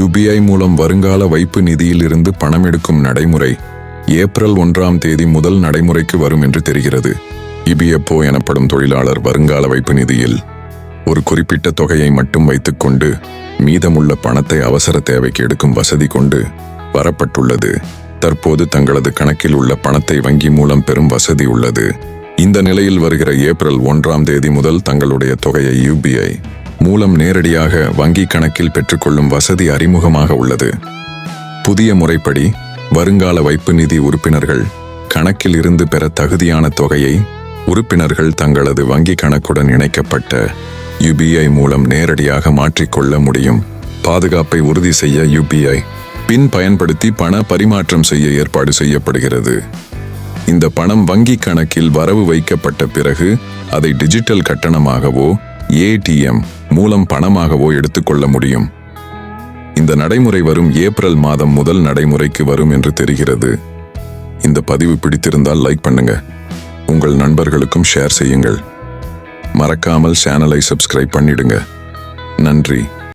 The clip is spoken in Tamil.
யுபிஐ மூலம் வருங்கால வைப்பு நிதியில் இருந்து பணம் எடுக்கும் நடைமுறை ஏப்ரல் ஒன்றாம் தேதி முதல் நடைமுறைக்கு வரும் என்று தெரிகிறது. இபிஎப்ஓ எனப்படும் தொழிலாளர் வருங்கால வைப்பு நிதியில் ஒரு குறிப்பிட்ட தொகையை மட்டும் வைத்துக்கொண்டு மீதமுள்ள பணத்தை அவசர தேவைக்கு எடுக்கும் வசதி கொண்டு வரப்பட்டுள்ளது. தற்போது தங்களது கணக்கில் உள்ள பணத்தை வங்கி மூலம் பெறும் வசதி உள்ளது. இந்த நிலையில் வருகிற ஏப்ரல் ஒன்றாம் தேதி முதல் தங்களுடைய தொகையை யூபிஐ மூலம் நேரடியாக வங்கி கணக்கில் பெற்றுக்கொள்ளும் வசதி அறிமுகமாக உள்ளது. புதிய முறைப்படி வருங்கால வைப்பு நிதி உறுப்பினர்கள் கணக்கில் இருந்து பெற தகுதியான தொகையை உறுப்பினர்கள் தங்களது வங்கி கணக்குடன் இணைக்கப்பட்ட யுபிஐ மூலம் நேரடியாக மாற்றிக்கொள்ள முடியும். பாதுகாப்பை உறுதி செய்ய யுபிஐ பின் பயன்படுத்தி பண பரிமாற்றம் செய்ய ஏற்பாடு செய்யப்படுகிறது. இந்த பணம் வங்கி கணக்கில் வரவு வைக்கப்பட்ட பிறகு அதை டிஜிட்டல் கட்டணமாகவோ ஏடிஎம் மூலம் பணமாகவோ எடுத்துக்கொள்ள முடியும். இந்த நடைமுறை வரும் ஏப்ரல் மாதம் முதல் நடைமுறைக்கு வரும் என்று தெரிகிறது. இந்த பதிவு பிடித்திருந்தால் லைக் பண்ணுங்க. உங்கள் நண்பர்களுக்கும் ஷேர் செய்யுங்கள். மறக்காமல் சேனலை சப்ஸ்கிரைப் பண்ணிடுங்க. நன்றி.